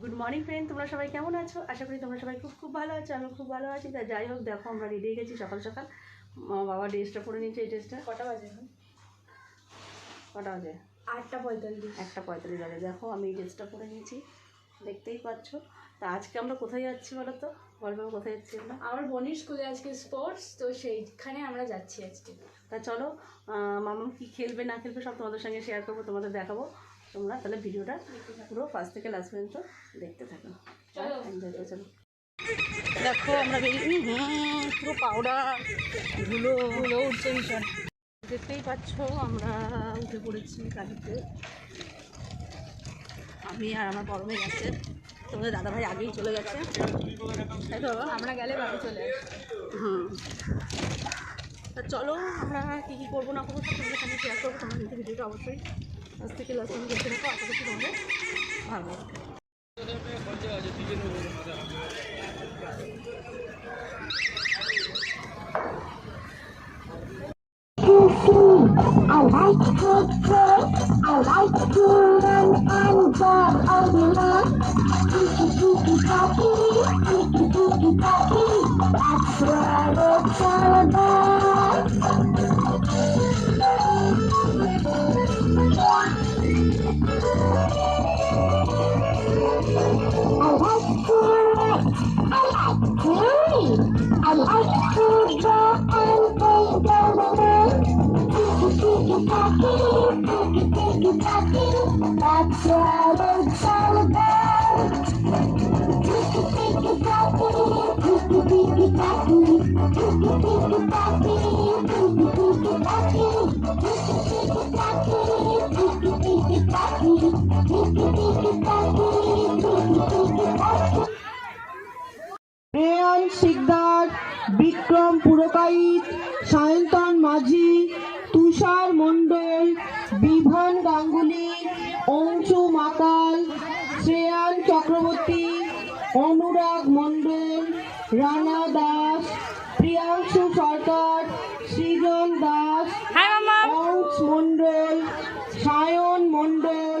Good morning friend তোমরা সবাই কেমন আছো? আশা করি তোমরা সবাই খুব খুব ভালো আছো আমি খুব ভালো আছি। তা যাই হোক দেখো আমরা রেডি হয়ে গেছি সকাল সকাল। মা বাবা ড্রেসটা পরে নিয়েছে এই ড্রেসটা কটা বাজে কটা বাজে? আটটা পঁয়তাল্লিশ। একটা পঁয়তাল্লিশ বাজে। দেখো আমি এই ড্রেসটা পরে নিয়েছি। দেখতেই পাচ্ছ। তা আজকে আমরা কোথায় যাচ্ছি বলো তো? বলবে কোথায় যাচ্ছি আমরা? আমার বোনের স্কুলে আজকে স্পোর্টস তো সেইখানে আমরা যাচ্ছি আজকে। তা চলো মামা কি খেলবে না খেলবে সব তোমাদের সঙ্গে শেয়ার করব তোমাদের দেখাবো। তোমরা তাহলে ভিডিওটা পুরো ফার্স্ট থেকে লাস্ট পর্যন্ত দেখতে থাকো। চলো। এনজয় করে চলো। দেখো আমরা হুম, পুরো পাউডার ধুলো ধুলো উঠছে ভীষণ। দেখতেই পাচ্ছ আমরা উঠে পড়েছি গাড়িতে। আমি আর আমার বড় মেয়ে গেছে তোমাদের দাদাভাই আগেই চলে গেছে। তাই তো আমরা গেলে বাড়ি চলে হুম। তা চলো আমরা কী কী করব না করব সব তোমাদের সঙ্গে শেয়ার করব। তোমরা কিন্তু ভিডিওটা অবশ্যই আজ থেকে লাস্ট আমি দেখতে থাকো আশা করছি তোমাদের ভালো লাগবে। I like to play. I like to run and jump all day long. Tiki tiki taki, tiki tiki taki. That's what it's all about. Vikram Purkait Sayantan মাঝি তুষার মণ্ডল বিভন গাঙ্গুলি অংশু মাকাল শ্রেয়ান চক্রবর্তী অনুরাগ মণ্ডল রানা দাস প্রিয়াংশু সরকার সৃজন দাস অংশ মণ্ডল সায়ন মণ্ডল।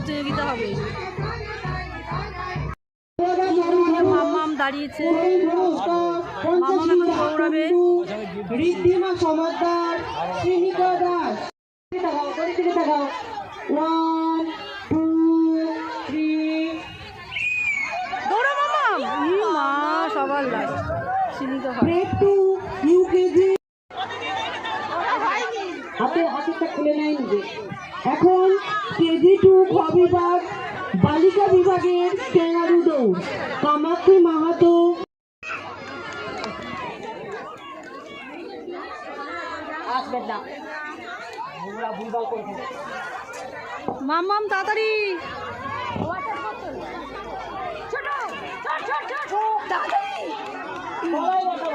প্রতিযোগিতা হবে। মামাম দাঁড়িয়েছে। মামাম এখন দৌড়াবে। ঋদ্ধিমা সমাদ্দার শ্রীনিকা দাস। দেখাও করে থেকে দেখাও ওয়ান টু থ্রি দৌড়া মামাম মা সবার লাস্ট হয় গ্রেড টু ইউকেজি হাতে হাতেটা খুলে নেয় নিজে এখন কেজি টু খ বিভাগ বালিকা বিভাগের টেঙ্গারু দৌড় কামাক্ষী মাহাতো মামাম তাড়াতাড়ি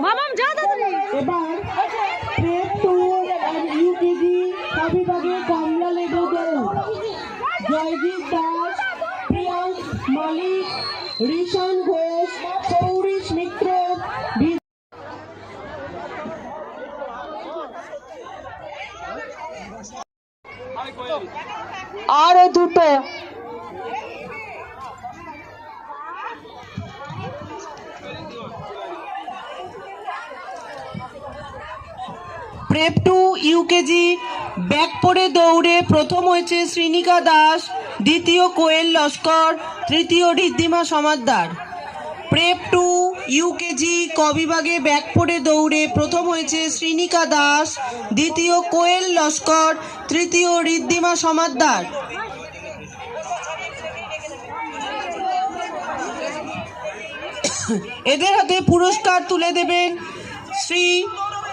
মামাম যা তাড়াতাড়ি এবার বিভাগে কমলা লেবু দেও জয়দীপ দাস, প্রিয়াংশ মালিক ঋষণ ঘোষ, সৌরিশ মিত্র আরও দুটো। প্রেপ টু ইউকেজি ব্যাক পড়ে দৌড়ে প্রথম হয়েছে শ্রীনিকা দাস, দ্বিতীয় কোয়েল লস্কর, তৃতীয় Riddhima Samaddar. Prep to UKG কবিভাগে ব্যাক পড়ে দৌড়ে প্রথম হয়েছে শ্রীনিকা দাস, দ্বিতীয় কোয়েল লস্কর, তৃতীয় ঋদ্ধিমা সমাদ্দার। এদের হাতে পুরস্কার তুলে দেবেন শ্রী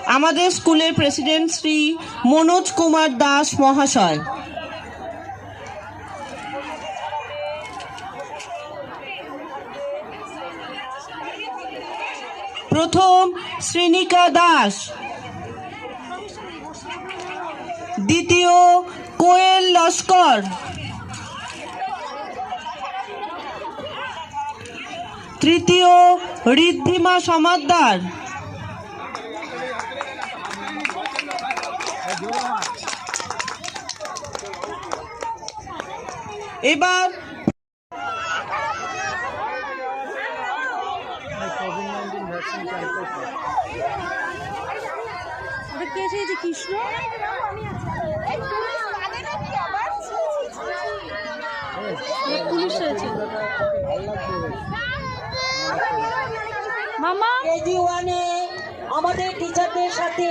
আমাদের স্কুলের প্রেসিডেন্ট শ্রী মনোজ কুমার দাস মহাশয়। প্রথম শ্রেণিকা দাস। দ্বিতীয় কোয়েল লস্কর। তৃতীয় ঋদ্ধিমা সমাদ্দার। এবার ওটা কে এসেছে কৃষ্ণ? পুলিশ এসেছে মামা? কেজি ওয়ানে আমাদের টিচারদের সাথে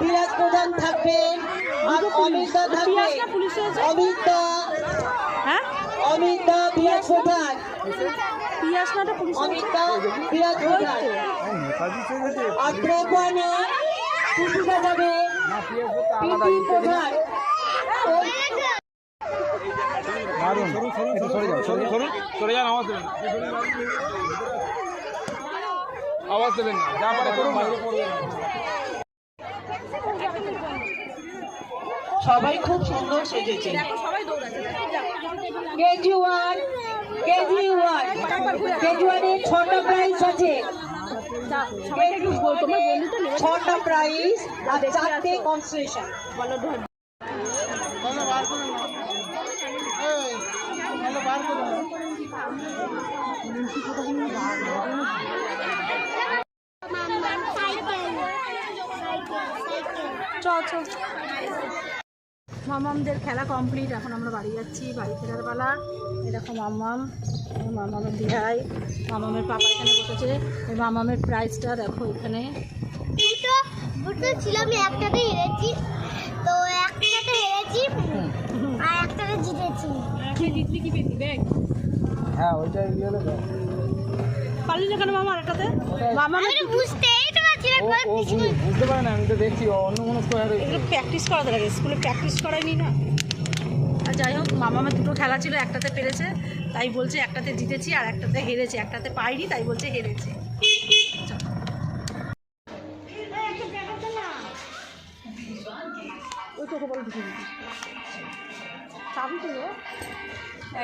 বিরাজ প্রধান থাকবেন আর অমিতা থাকবে। পিয়াস না পুলিশ এসেছে অমিতা হ্যাঁ? অমিতা বিরাজ প্রধান। পিয়াস না ওটা পুলিশ এসেছে অমিতা বিরাজ প্রধান। আর যাবে। প্রধান। সরে সরে সরে যান আওয়াজ দেবেন। আওয়াজ দেবেন না। যা পারে করুন। না সবাই খুব সুন্দর সেজেছে। সবাই দৌড়াচ্ছে KG one KG one KG ওয়ানে ছটা প্রাইজ আছে। ছটা প্রাইজ আর চারটে কনসেশন বলো চ মামামদের খেলা কমপ্লিট এখন আমরা বাড়ি যাচ্ছি বাড়ি ফেরার বেলা এরকম মামাম মামামের দিহাই। মামামের পাপা এখানে বসেছে। এই মামামের প্রাইসটা দেখো এখানে। ছিল আমি একটাতে হেরেছি। তো একটাতে হেরেছি আর একটাতে জিতেছি। জিতলি কি পেতি ব্যাগ হ্যাঁ ওইটা ইয়ে হলে পারলি না কেন মামা আরেকটাতে? তো বুঝতেই ও ও বুঝতে পারে না আমি তো দেখছি ও অন্য হয়ে এগুলো প্র্যাকটিস করাতে লাগে স্কুলে প্র্যাকটিস করায়নি না। আর যাই হোক মামামের দুটো খেলা ছিল একটাতে পেরেছে তাই বলছে একটাতে জিতেছি আর একটাতে হেরেছে। একটাতে পাইনি তাই বলছে হেরেছে।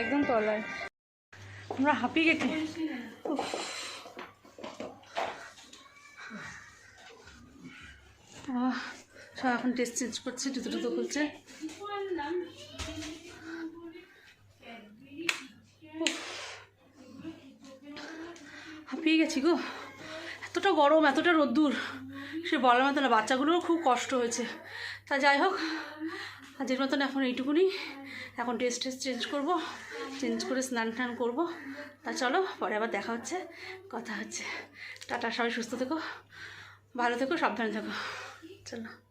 একদম তলায়। আমরা হাঁপিয়ে গেছি। সব এখন টেস্ট চেঞ্জ করছে, জুতো টুতো খুলছে। হাঁপিয়ে গেছি গো। এতটা গরম, এতটা রোদ্দুর। সে বলার মতো না, বাচ্চাগুলোরও খুব কষ্ট হয়েছে। তা যাই হোক আজের মতন এখন এইটুকুনি। এখন টেস্ট টেস্ট চেঞ্জ করব চেঞ্জ করে স্নান টান করব। তা চলো, পরে আবার দেখা হচ্ছে, কথা হচ্ছে। টাটা, সবাই সুস্থ থেকো, ভালো থেকো, সাবধানে থেকো। চলো